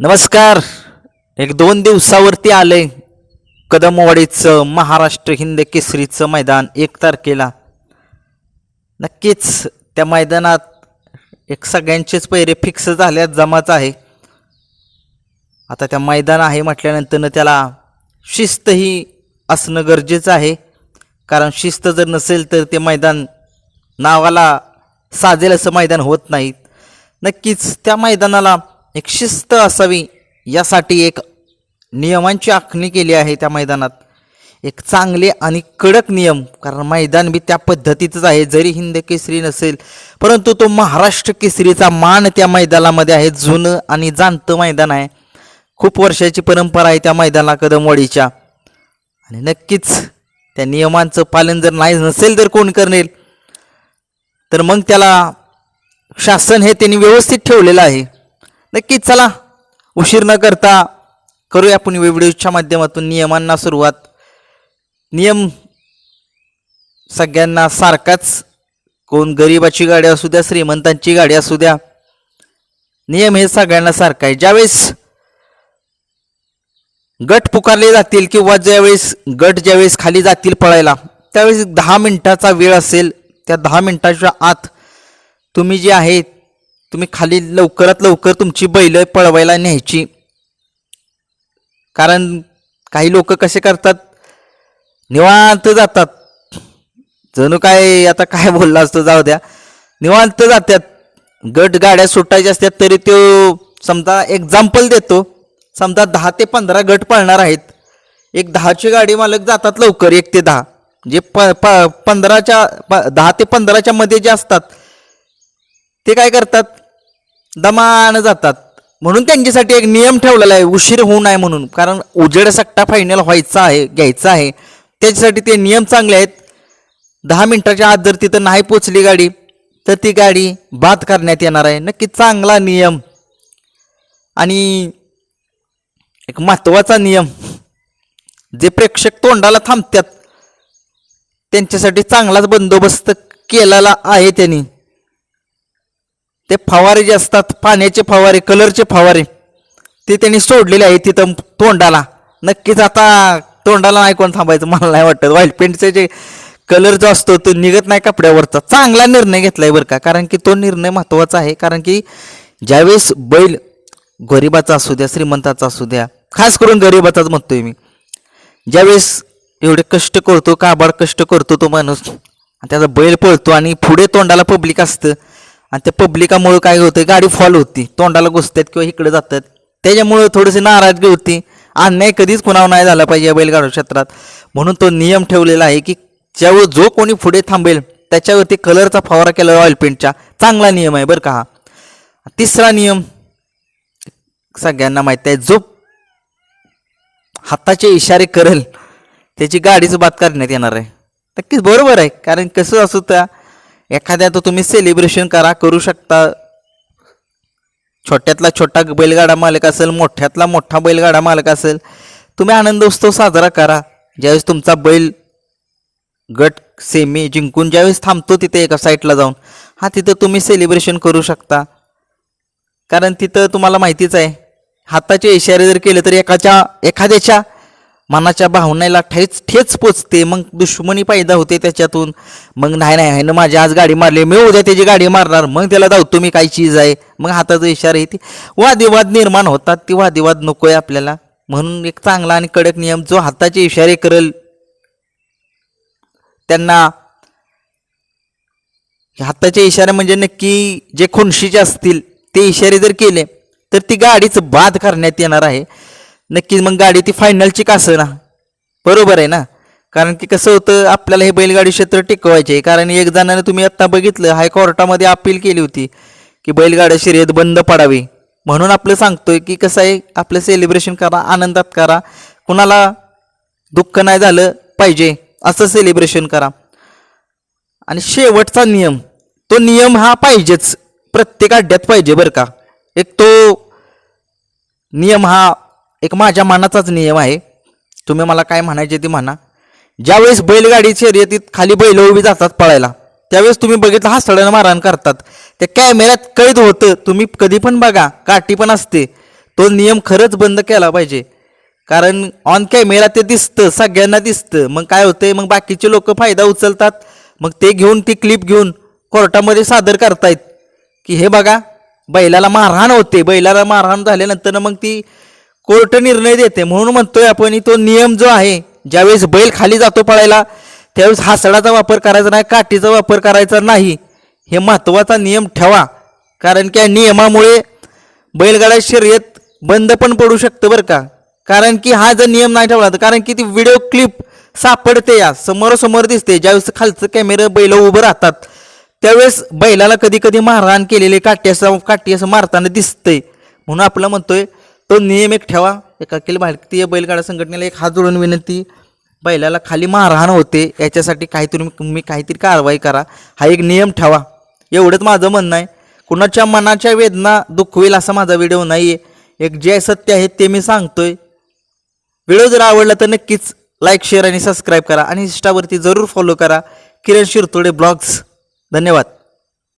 नमस्कार. एक दोन दिवसावरती आले कदमवाडीचं महाराष्ट्र हिंद केसरीचं मैदान एक तारखेला. नक्कीच त्या मैदानात एक सगळ्यांचेच पैरे फिक्स झाल्यात जमाच आहे. आता त्या मैदान आहे म्हटल्यानंतरनं त्याला शिस्त ही असणं गरजेचं आहे. कारण शिस्त जर नसेल तर ते मैदान नावाला साजेल असं मैदान होत नाही नक्कीच त्या मैदानाला एक शिस्त असावी यासाठी एक नियमांची आखणी केली आहे त्या मैदानात. एक चांगले आणि कडक नियम कारण मैदान बी त्या पद्धतीचंच आहे जरी हिंद केसरी नसेल परंतु तो महाराष्ट्र केसरीचा मान त्या मैदानामध्ये आहे जुनं आणि जाणतं मैदान आहे. खूप वर्षाची परंपरा आहे त्या मैदानाला कदमवाडीच्या आणि नक्कीच त्या नियमांचं पालन जर नाही नसेल तर कोण करेल? तर मग त्याला शासन हे त्यांनी व्यवस्थित ठेवलेलं आहे. नक्कीच चला. उशीर न करता करूया आपण व्हिडिओच्या माध्यमातून नियमांना सुरुवात. नियम सगळ्यांना सारखाच. कोण गरिबाची गाडी असू द्या श्रीमंतांची गाडी असू द्या नियम हे सगळ्यांना सारखा आहे. ज्यावेळेस गट पुकारले जातील किंवा ज्यावेळेस गट ज्यावेळेस खाली जातील पळायला त्यावेळेस दहा मिनिटाचा वेळ असेल त्या दहा मिनिटाच्या आत तुम्ही जे आहे तुम्ही खाली लवकरात लवकर तुमची बैल पळवायला न्यायची. कारण काही लोक कसे करतात? निवांत जातात. जणू काय आता काय बोलला असतो जाऊ द्या. निवांत जातात. गट गाड्या सुटायच्या असतात तरी तो समजा एक्झाम्पल देतो. समजा दहा ते पंधरा गट पळणार आहेत. एक दहाची गाडी मालक जातात लवकर एक ते दहा. जे प प पंधराच्या प दहा ते पंधराच्या मध्ये जे असतात ते काय करतात? दमान जातात. म्हणून त्यांच्यासाठी एक नियम ठेवलेला आहे उशीर होऊ नये म्हणून. कारण उजेड सट्टा फायनल व्हायचा आहे घ्यायचा आहे. त्याच्यासाठी ते नियम चांगले आहेत. दहा मिनिटाच्या आत जर तिथं नाही पोचली गाडी तर ती गाडी बाद करण्यात येणार आहे. नक्की चांगला नियम. आणि एक महत्त्वाचा नियम जे प्रेक्षक तोंडाला थांबतात त्यांच्यासाठी चांगलाच बंदोबस्त केलेला आहे त्यांनी. ते फवारे जे असतात पाण्याचे फवारे कलरचे फवारे ते त्यांनी सोडलेले आहे तिथं तोंडाला. नक्कीच आता तोंडाला नाही कोण थांबायचं मला नाही वाटत. व्हाईट पेंटचे जे कलर जो असतो तो निघत नाही कपड्यावरचा. चांगला निर्णय घेतलाय बरं का कारण की तो निर्णय महत्त्वाचा आहे. कारण की ज्यावेळेस बैल गरिबाचा असू द्या श्रीमंताचा असू द्या खास करून गरिबाचाच म्हणतोय मी ज्यावेळेस एवढे कष्ट करतो काबाड कष्ट करतो तो माणूस त्याचा बैल पळतो आणि पुढे तोंडाला पब्लिक असतं आणि त्या पब्लिकामुळं काय होतं गाडी फॉल होती. तोंडाला घुसतात किंवा इकडे जातात त्याच्यामुळं थोडीशी नाराजगी होती. अन्याय कधीच कुणावर नाही झाला पाहिजे या बैलगाडा क्षेत्रात. म्हणून तो नियम ठेवलेला आहे की ज्यावेळी जो कोणी पुढे थांबेल त्याच्यावरती कलरचा फवारा केला ऑइल पेंटचा चांगला नियम आहे बरं का हा. तिसरा नियम सगळ्यांना माहीत आहे जो हाताचे इशारे करेल त्याची गाडीच बात करण्यात येणार आहे. नक्कीच बरोबर आहे कारण कसं असू त्या एखाद्या तर तुम्ही सेलिब्रेशन करा करू शकता. छोट्यातला छोटा बैलगाडा मालक असेल मोठ्यातला मोठा बैलगाडा मालक असेल तुम्ही आनंद उत्सव साजरा करा. ज्यावेळेस तुमचा बैल गट सेमी जिंकून ज्यावेळेस थांबतो तिथे एका साईडला जाऊन हा तिथं तुम्ही सेलिब्रेशन करू शकता. कारण तिथं तुम्हाला माहितीच आहे हाताचे इशारे जर केले तर एकाच्या एखाद्याच्या मनाच्या भावनेला ठेच ठेच पोचते. मग दुश्मनी पैदा होते त्याच्यातून. मग नाही नाही ह्यानं माझी आज गाडी मारली मी उद्या त्याची गाडी मारणार. मग त्याला धावतो मी काय चीज आहे. मग हाताचा इशारा येते. वादविवाद निर्माण होतात. ती वादविवाद नको आहे आपल्याला. म्हणून एक चांगला आणि कडक नियम जो हाताचे इशारे करेल त्यांना हाताचे इशारे म्हणजे नक्की जे खुनशीचे असतील ते इशारे जर केले तर ती गाडीच बाद करण्यात येणार आहे. नक्कीच मग गाडी ती फायनलची का ना? बरोबर आहे ना? कारण की कसं होतं आपल्याला हे बैलगाडी क्षेत्र टिकवायचे आहे. कारण एक जणाने तुम्ही आत्ता बघितलं हायकोर्टामध्ये अपील केली होती की बैलगाड्या शर्यत बंद पडावी. म्हणून आपलं सांगतोय की कसं आहे आपलं सेलिब्रेशन करा आनंदात करा. कुणाला दुःख नाही झालं पाहिजे असं सेलिब्रेशन करा. आणि शेवटचा नियम तो नियम हा पाहिजेच. प्रत्येक अड्ड्यात पाहिजे बरं का. एक तो नियम हा एक माझ्या मनाचाच नियम आहे. तुम्ही मला काय म्हणायचे ते म्हणा. ज्यावेळेस बैलगाडी शर्यतीत खाली बैल उभी जातात पळायला त्यावेळेस तुम्ही बघितलं हा सडन मारहाण करतात. त्या कॅमेऱ्यात कैद होतं तुम्ही कधी पण बघा काठी पण असते. तो नियम खरंच बंद केला पाहिजे. कारण ऑन कॅमेरा ते दिसतं सगळ्यांना दिसतं. मग काय होतंय? मग बाकीचे लोक फायदा उचलतात. मग ते घेऊन ती क्लिप घेऊन कोर्टामध्ये सादर करतायत. की हे बघा बैलाला मारहाण होते. बैलाला मारहाण झाल्यानंतर मग ती कोर्ट निर्णय देते म्हणून म्हणतोय आपण तो नियम जो आहे ज्यावेळेस बैल खाली जातो पळायला त्यावेळेस हासडाचा वापर करायचा नाही काठीचा वापर करायचा नाही. हे महत्त्वाचा नियम ठेवा. कारण की या नियमामुळे बैलगाडा शर्यत बंद पण पडू शकतं बरं का. कारण की हा जर नियम नाही ठेवला तर कारण की ती व्हिडिओ क्लिप सापडते या समोरासमोर दिसते. ज्यावेळेस खालचं कॅमेरा बैल उभं राहतात त्यावेळेस बैलाला कधी कधी मारहाण केलेले काठी असं काठी असं मारताना दिसतंय. म्हणून आपलं म्हणतोय तो नियम एक ठेवा. एक अखिल भारतीय बैलगाडा संघटनेला एक हात जोडून विनंती बैलाला खाली मारहाण होते याच्यासाठी काहीतरी तुम्ही काहीतरी कारवाई करा. हा एक नियम ठेवा. एवढंच माझं म्हणणं आहे. कुणाच्या मनाच्या वेदना दुखवेल असा माझा व्हिडिओ नाही आहे एक जे सत्य आहे ते मी सांगतोय. व्हिडिओ जर आवडला तर नक्कीच लाईक शेअर आणि सबस्क्राईब करा. आणि इंस्टावरती जरूर फॉलो करा. किरण शिरतोडे ब्लॉग्स. धन्यवाद.